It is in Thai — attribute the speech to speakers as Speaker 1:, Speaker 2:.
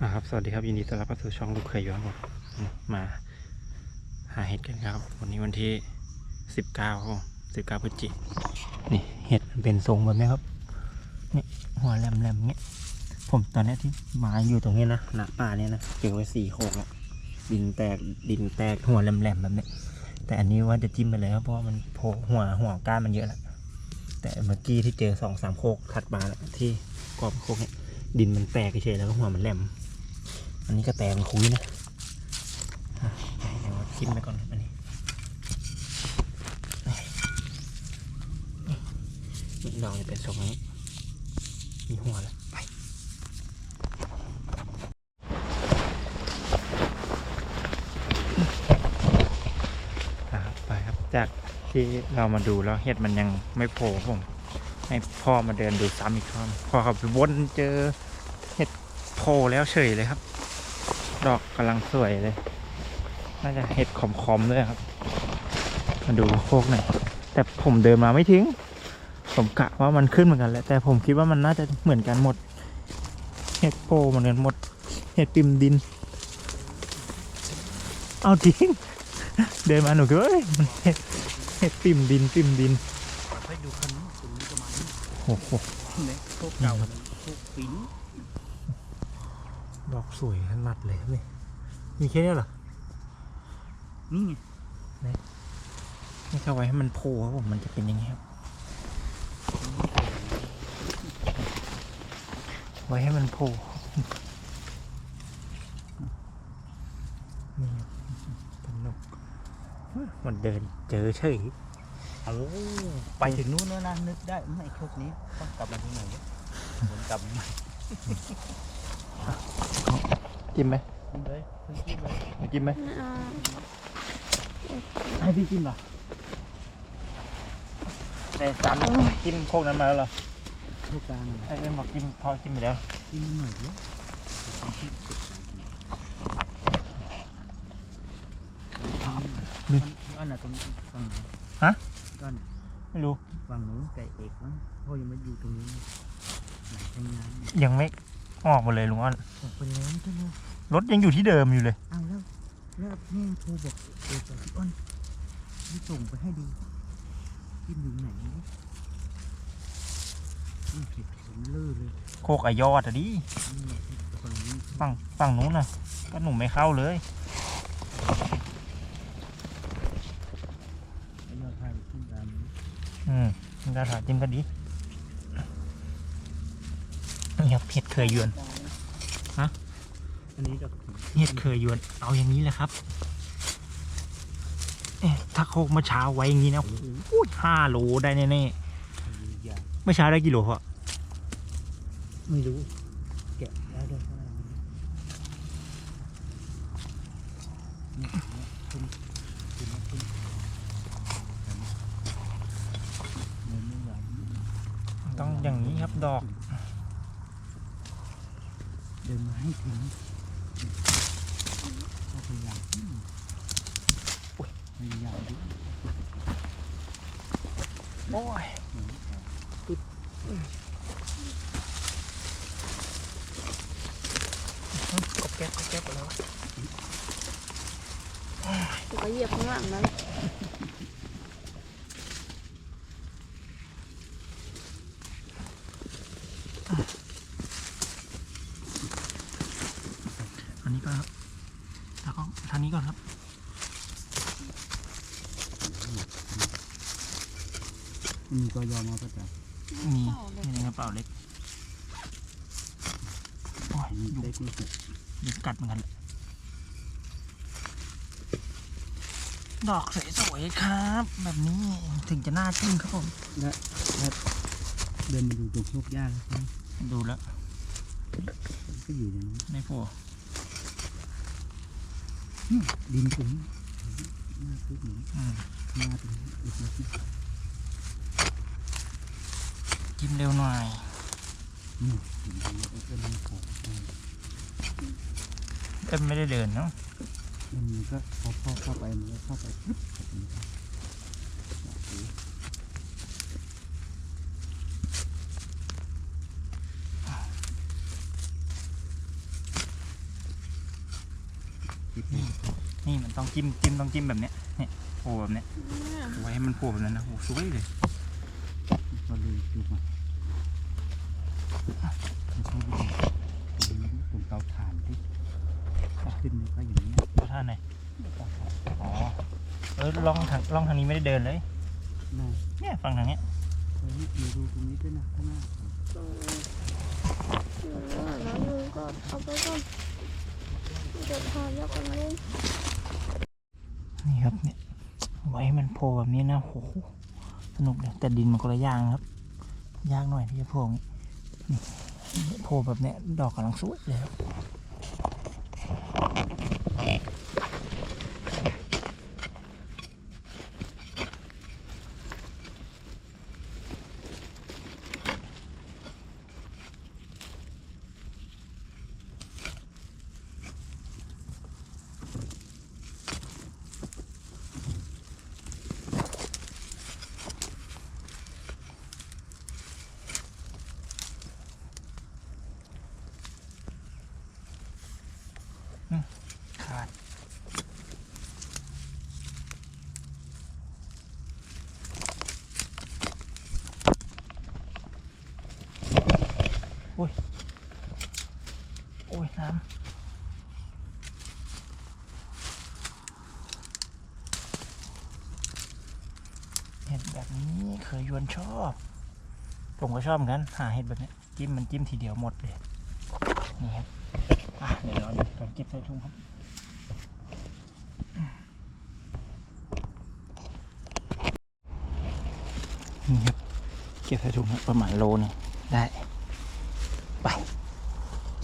Speaker 1: อ่าครับ สวัสดีครับ ยินดีต้อนรับเข้าสู่ช่องลูกเคยย้อนผมอืมมาหาเห็ดกันครับ วันนี้วันที่สิบเก้าครับสิบเก้าพฤศจิกนี่เห็ดมันเป็นทรงแบบนี้ครับนี่หัวแหลมๆเงี้ยผมตอนนี้ที่มาอยู่ตรงนี้นะหน้าป่าเนี่ยนะเจอไว้สี่โคกแล้วดินแตกดินแตกหัวแหลมๆแบบเนี้ยแต่อันนี้ว่าจะจิ้มไปเลยครับเพราะมันโผล่หัวหัวก้านมันเยอะแล้วแต่เมื่อกี้ที่เจอสองสามโคกถัดมาแล้วที่กรอบโคกเนี่ยดินมันแตกเฉยแล้วก็หัวมันแหลม อันนี้ก็แตงคุยนะอะเดี๋ยวจิ้มไปก่อนครับอันนี้นี่ดอกจะเป็นทรงนี้ มีหัวแล้วไปอะไปครับ จากที่เรามาดูแล้วเห็ดมันยังไม่โผล่ครับผมให้พ่อมาเดินดูซ้ำอีกรอบพ่อเขาไปวนเจอเห็ดโผล่แล้วเฉยเลยครับ ดอกกำลังสวยเลย น่าจะเห็ดขอมๆด้วยครับ มาดูโคกหน่อย แต่ผมเดินมาไม่ถึงผมกะว่ามันขึ้นเหมือนกันแหละ แต่ผมคิดว่ามันน่าจะเหมือนกันหมด เห็ดโปเหมือนกันหมด เห็ดปิมดิน เอาจริงเดินมาหนูก็เอ้ยมันเห็ดเห็ดปิมดินปิมดิน
Speaker 2: ให้ดูคันนี้ตรงนี้ประมาณนี้
Speaker 1: โอ้โห
Speaker 2: เนี่ยพวกเก่ามันพวกปิ้น
Speaker 1: ดอกสวยขนาดเลยนี่มีแค่เนี้ยเหรอ
Speaker 2: นี่ไง
Speaker 1: นี่เข้าไว้ให้มันโผล่ครับผมมันจะเป็นยังไงครับ ไว้ให้มันโผล่นี่เป็นนกมันเดินเจอเฉย
Speaker 2: เอาไปถึงนู้นแล้วนะนึกได้ไม่พวกนี้ต้องกลับมาที่ไหนวะผมกลับมา
Speaker 1: จิ้มไหม
Speaker 2: กินเลยเพิ่งกินเลย
Speaker 1: จิ้มไหม
Speaker 2: ให้พี่กินเหรอ
Speaker 1: ในซ้ำจิ้ม โคกนั้นมาแล้วเหรอ
Speaker 2: พวกกลาง
Speaker 1: ไอ้เอ็มบอกจิ้มพอจิ้มไปแล้ว
Speaker 2: กินหน่อยเดียวอันน่ะตรงฝั่งไหน
Speaker 1: ฮะ
Speaker 2: ก้ อน
Speaker 1: ไม่รู้
Speaker 2: ฝั่งนู้นไก่เอกมั้งพ่อยังไม่อยู่ตรงนี้ไหนทำงาน
Speaker 1: ยังไม่ออกมาเลยลุงอ้อน
Speaker 2: ออกไปแล้วใช่ไหม
Speaker 1: รถยังอยู่ที่เดิมอยู่เลย
Speaker 2: เอาแล้วแล้วแม่โทรบอกเออจากพี่อ้นที่ส่งไปให้ดูที่อยู่ไหนนี่นี่ผิดผมเลื่อเลย
Speaker 1: โคกอายอดอะดิ
Speaker 2: นี่แหละคนนี้
Speaker 1: ฝั่งฝั่งนู้นน่ะ ก็หนุ่มไม่เข้าเลย
Speaker 2: ไอ้ยอดพายขึ้นตามนี้
Speaker 1: อืมดาถาจิ้มก็ดีนี่ ครับเห็ดเคยยวนฮะ
Speaker 2: อันนี้ดอก
Speaker 1: เห็ดเคยยวน เอาอย่างนี้แหละครับเอ๊ะถ้าโคกเมื่อเช้าไว้อย่างนี้นะโอ้โหห้าโลได้แน่
Speaker 2: ยา
Speaker 1: ๆเมื่อเช้าได้กี่โลพ่อ
Speaker 2: ไม่รู้แกะได้ด้วยเท่าไหร่เนี่ยเนี่ยขึ้นขึ้นมาขึ้นเดินไม่ไหว
Speaker 1: ต้องอย่างนี้ครับดอก
Speaker 2: เดินมาให้ถึงก็พยายามอืมพยายามดู
Speaker 1: โอ้ยติดกบแก๊บกบแก๊บไปแล้ว
Speaker 3: ก็เหยียบข้างหลังนั้น
Speaker 1: อันนี้ก็ครับแล้วก็ทางนี้ก่อนครับ
Speaker 2: มีก็ยอมเอาก็จะ
Speaker 1: มีมีในกระเป๋าเล็กโอ้ย
Speaker 2: มี
Speaker 1: ยุง
Speaker 2: เล็กนี่สุด
Speaker 1: ยุงกัดเหมือนกัน ดอกสวยๆครับ แบบนี้ถึงจะน่าจิ้มครับผม
Speaker 2: เดินมาดูตรงโชคยากใช่ไหม
Speaker 1: ดูแล้ว
Speaker 2: ก็อยู่อย่างนี้
Speaker 1: ไม่พอ
Speaker 2: ดินตรงนี้หน้าทุกหนู
Speaker 1: อืม
Speaker 2: หน้าตรงนี้อีกนิดนึง
Speaker 1: จิ้มเร็วหน่อย
Speaker 2: นี่ดินตรงนี้ก็มีของ
Speaker 1: เอ็มไม่ได้เดินเนาะ
Speaker 2: มันก็พอเข้าเข้าไปมันก็เข้าไปปึ๊บแบบนี้ครับ
Speaker 1: นี่มันต้องจิ้มจิ้มต้องจิ้มแบบเนี้ยเนี่ยโผล่แบบเนี้ย
Speaker 3: เนี่ย
Speaker 1: ไว้ให้มันโผล่แบบนั้นนะโอ้สวยเลย
Speaker 2: ก็เลยดูมา ไม่ใช่วิธีตรงนี้ตรงเตาถ่านที่ขึ้นนี่ก็อย่างนี้ย
Speaker 1: เอาท่าไหนอ๋อเออล่องทางล่องทางนี้ไม่ได้เดินเลย
Speaker 2: น่า
Speaker 1: เนี่ยฝั่งทางเนี้ย
Speaker 2: เออนี่มีรูตรงนี้ด้วยนะข้างหน้า
Speaker 3: ตรงนี้เออแล้วมึงก็เอาไปก่อนเดี๋ยวพายักกันลุง
Speaker 1: นี่ครับเนี่ยไว้ให้มันโผล่แบบนี้นะโหสนุกเลยแต่ดินมันก็ละอย่างครับ ยากหน่อยที่จะโผล่อย่างนี้นี่ โผล่แบบเนี้ยดอกกำลังสวยเลยครับ ขาดโอ้ย โอ้ย น้ำเห็ด แบบนี้เคยยวนชอบ ผมก็ชอบเหมือนกันหาเห็ดแบบนี้จิ้มมันจิ้มทีเดียวหมดเลยนี่ครับอะเดี๋ยวเราดูตอนเก็บใส่ถุงครับนี่ครับเก็บใส่ถุงประมาณโลหนึงได้